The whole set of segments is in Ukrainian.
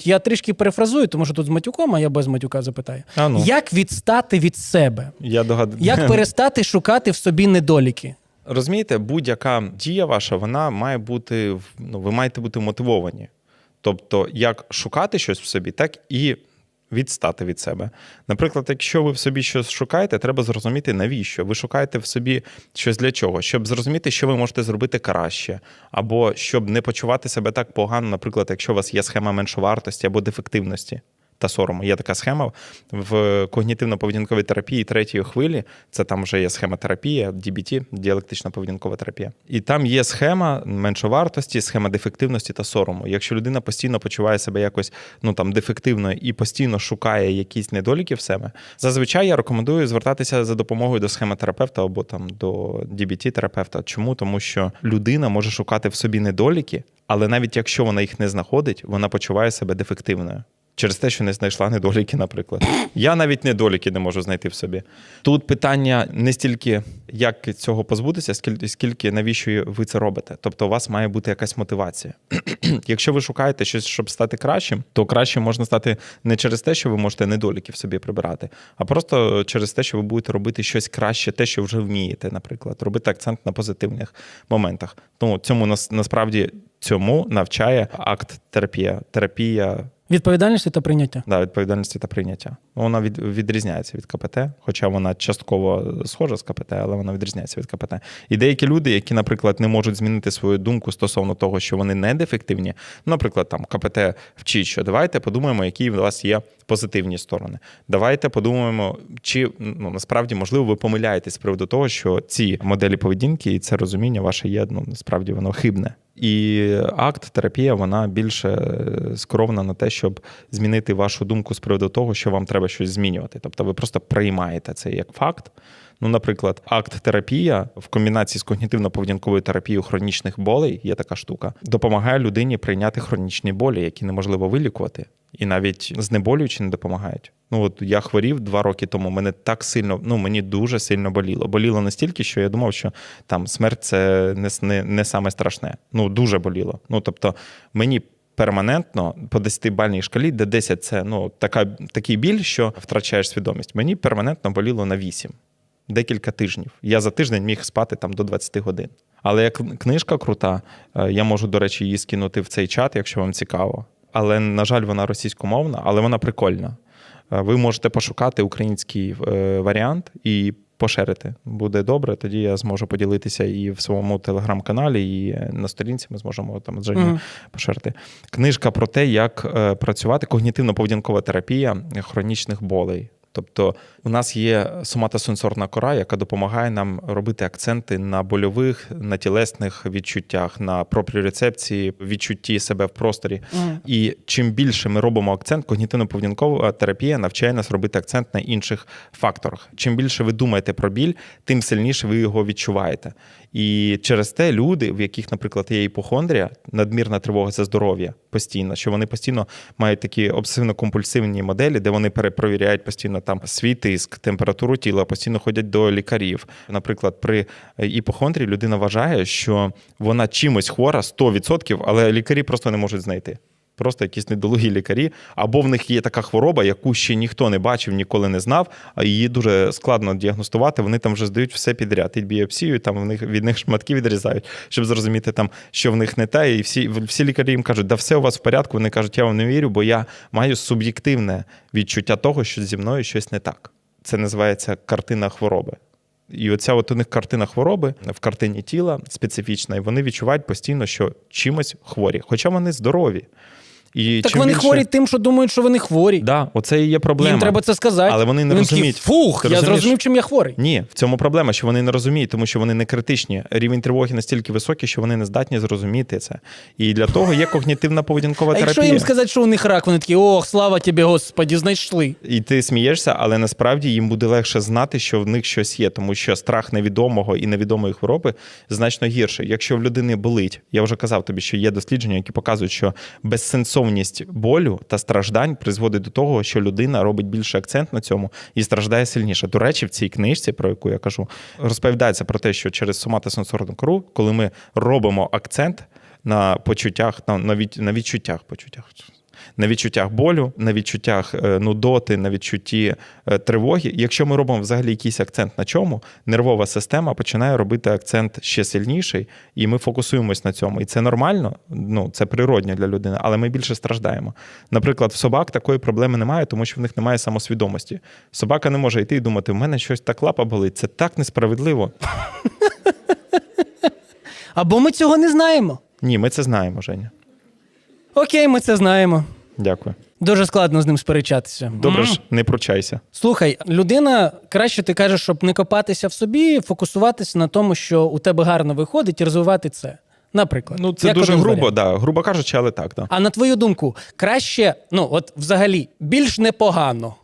Я трішки перефразую, тому що тут з матюком, а я без матюка запитаю. А ну. Як відстати від себе? Я догад... Як перестати шукати в собі недоліки? Розумієте, будь-яка дія ваша, вона має бути, ну, ви маєте бути мотивовані. Тобто, як шукати щось в собі, так і відстати від себе. Наприклад, якщо ви в собі щось шукаєте, треба зрозуміти, навіщо. Ви шукаєте в собі щось для чого? Щоб зрозуміти, що ви можете зробити краще, або щоб не почувати себе так погано, наприклад, якщо у вас є схема меншовартості або дефективності. Та сорому. Є така схема в когнітивно-поведінковій терапії третьої хвилі. Це там вже є схема терапія, DBT, діалектична поведінкова терапія. І там є схема меншовартості, схема дефективності та сорому. Якщо людина постійно почуває себе якось ну там дефективно і постійно шукає якісь недоліки в себе, зазвичай я рекомендую звертатися за допомогою до схемотерапевта або там до DBT-терапевта. Чому? Тому що людина може шукати в собі недоліки, але навіть якщо вона їх не знаходить, вона почуває себе дефективною. Через те, що не знайшла недоліки, наприклад. Я навіть недоліки не можу знайти в собі. Тут питання не стільки, як цього позбутися, скільки, скільки навіщо ви це робите. Тобто, у вас має бути якась мотивація. Якщо ви шукаєте щось, щоб стати кращим, то краще можна стати не через те, що ви можете недоліки в собі прибирати, а просто через те, що ви будете робити щось краще, те, що вже вмієте, наприклад, робити акцент на позитивних моментах. Тому цьому нас насправді цьому навчає акт терапія. Терапія Відповідальності та прийняття. Да, відповідальності та прийняття. Вона від, відрізняється від КПТ, хоча вона частково схожа з КПТ, але вона відрізняється від КПТ. І деякі люди, які, наприклад, не можуть змінити свою думку стосовно того, що вони не дефективні, наприклад, там КПТ вчить, що давайте подумаємо, які в вас є позитивні сторони. Давайте подумаємо, чи ну насправді можливо ви помиляєтесь з приводу того, що ці моделі поведінки і це розуміння ваше є ну насправді воно хибне. І акт терапія вона більше е, скерована на те, щоб змінити вашу думку з приводу того, що вам треба щось змінювати. Тобто ви просто приймаєте це як факт. Ну, наприклад, акт терапія в комбінації з когнітивно-поведінковою терапією хронічних болей є така штука, допомагає людині прийняти хронічні болі, які неможливо вилікувати, і навіть знеболюючи не допомагають. Ну от я хворів два роки тому. Мене так сильно, ну мені дуже сильно боліло. Боліло настільки, що я думав, що там смерть це не, не, не саме страшне. Ну дуже боліло. Ну тобто мені. Перманентно по 10-бальній шкалі, де 10 це ну така такий біль, що втрачаєш свідомість. Мені перманентно боліло на 8 декілька тижнів. Я за тиждень міг спати там до 20 годин. Але як книжка крута, е, я можу, до речі, її скинути в цей чат, якщо вам цікаво. Але, на жаль, вона російськомовна, але вона прикольна. Е, Ви можете пошукати український е, варіант і поширити. Буде добре, тоді я зможу поділитися і в своєму телеграм-каналі, і на сторінці ми зможемо там з Мгм. поширити. Книжка про те, як е, працювати когнітивно-поведінкова терапія хронічних болей. Тобто у нас є соматосенсорна кора, яка допомагає нам робити акценти на больових, на тілесних відчуттях, на пропріорецепції, відчутті себе в просторі. Мгм. І чим більше ми робимо акцент, когнітивно-поведінкова терапія навчає нас робити акцент на інших факторах. Чим більше ви думаєте про біль, тим сильніше ви його відчуваєте. І через те люди, в яких, наприклад, є іпохондрія, надмірна тривога за здоров'я постійно, що вони постійно мають такі обсесивно-компульсивні моделі, де вони перепровіряють постійно там свій тиск, температуру тіла, постійно ходять до лікарів. Наприклад, при іпохондрії людина вважає, що вона чимось хвора 100%, але лікарі просто не можуть знайти. Просто якісь недолугі лікарі, або в них є така хвороба, яку ще ніхто не бачив, ніколи не знав, а її дуже складно діагностувати. Вони там вже здають все підряд. І біопсію, там в них від них шматки відрізають, щоб зрозуміти, там, що в них не те. І всі, всі лікарі їм кажуть, да все у вас в порядку. Вони кажуть, я вам не вірю, бо я маю суб'єктивне відчуття того, що зі мною щось не так. Це називається картина хвороби. І оця от у них картина хвороби в картині тіла специфічна, і вони відчувають постійно, що чимось хворі, хоча вони здорові. І Так чим вони більше... хворі тим, що думають, що вони хворі. Да, оце і є проблема. Їм треба це сказати. Але вони не Він розуміють. Фух, Ти я розумієш? зрозумів, чим я хворий. Ні, в цьому проблема, що вони не розуміють, тому що вони не критичні. Рівень тривоги настільки високий, що вони не здатні зрозуміти це. І для того є когнітивна поведінкова А якщо їм сказати, що у них рак, вони такі, ох, слава тобі, Господі, знайшли. І ти смієшся, але насправді їм буде легше знати, що в них щось є, тому що страх невідомого і невідомої хвороби значно гірше. Якщо в людини болить, я вже казав тобі, що є дослідження, які показують, що безсенсовність болю та страждань призводить до того, що людина робить більше акцент на цьому і страждає сильніше. До речі, в цій книжці, про яку я кажу, розповідається про те, що через соматосенсорну кору, коли ми робимо акцент на почуттях, на, на відчуттях, почуттях. На відчуттях болю, на відчуттях е, нудоти, на відчутті е, тривоги. Якщо ми робимо взагалі якийсь акцент на чому, нервова система починає робити акцент ще сильніший, і ми фокусуємось на цьому. І це нормально, ну це природньо для людини, але ми більше страждаємо. Наприклад, в собак такої проблеми немає, тому що в них немає самосвідомості. Собака не може йти і думати, в мене щось так лапа болить. Це так несправедливо. Або ми цього не знаємо. Ні, ми це знаємо, Женя. Окей, ми це знаємо. Дякую. Дуже складно з ним сперечатися. Добре ж, не пручайся. Слухай, людина краще ти кажеш, щоб не копатися в собі, фокусуватися на тому, що у тебе гарно виходить, і розвивати це. Наприклад, Ну, це Як дуже один грубо, варіантів. да, грубо кажучи, але так. Да. А на твою думку, краще, ну от взагалі, більш непогано.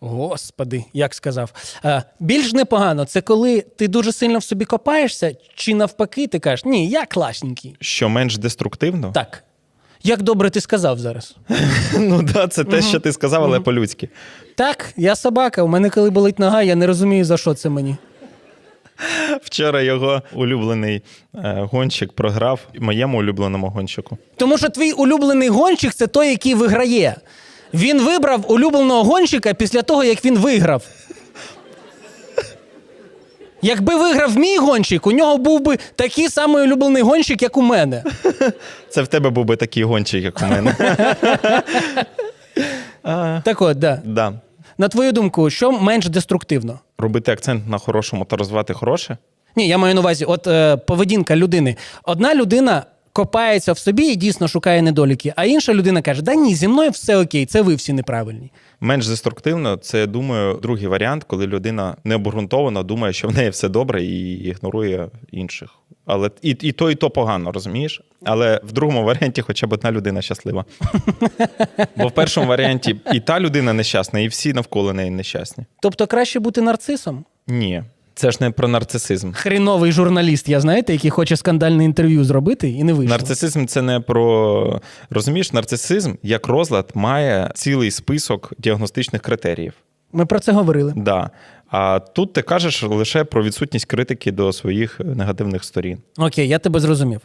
Господи, як сказав. Е, більш непогано це коли ти дуже сильно в собі копаєшся, чи навпаки, ти кажеш, ні, я класненький. Що менш деструктивно? Так. Як добре ти сказав зараз. Ну да, це те, що ти сказав, але по-людськи. Так, я собака, у мене коли болить нога, я не розумію, за що це мені. Вчора його улюблений е, гонщик програв моєму улюбленому гонщику. Тому що твій улюблений гонщик це той, який виграє. Він вибрав улюбленого гонщика після того, як він виграв. Якби виграв мій гонщик, у нього був би такий самий улюблений гонщик, як у мене. Це в тебе був би такий гонщик, як у мене. Так от, да. да. На твою думку, що менш деструктивно? Робити акцент на хорошому та розвивати хороше. Ні, я маю на увазі, от е, поведінка людини. Одна людина копається в собі і дійсно шукає недоліки, а інша людина каже: Да ні, зі мною все окей, це ви всі неправильні. Менш деструктивно, це я думаю, другий варіант, коли людина необґрунтовано думає, що в неї все добре і ігнорує інших. Але і, і то, і то погано, розумієш? Але в другому варіанті хоча б одна людина щаслива. Бо в першому варіанті і та людина нещасна, і всі навколо неї нещасні. Тобто краще бути нарцисом? Ні, це ж не про нарцисизм. Хріновий журналіст, я знаєте, який хоче скандальне інтерв'ю зробити і не вийшло. Нарцисизм це не про розумієш, нарцисизм як розлад має цілий список діагностичних критеріїв. Ми про це говорили. Да. А тут ти кажеш лише про відсутність критики до своїх негативних сторін. Окей, я тебе зрозумів.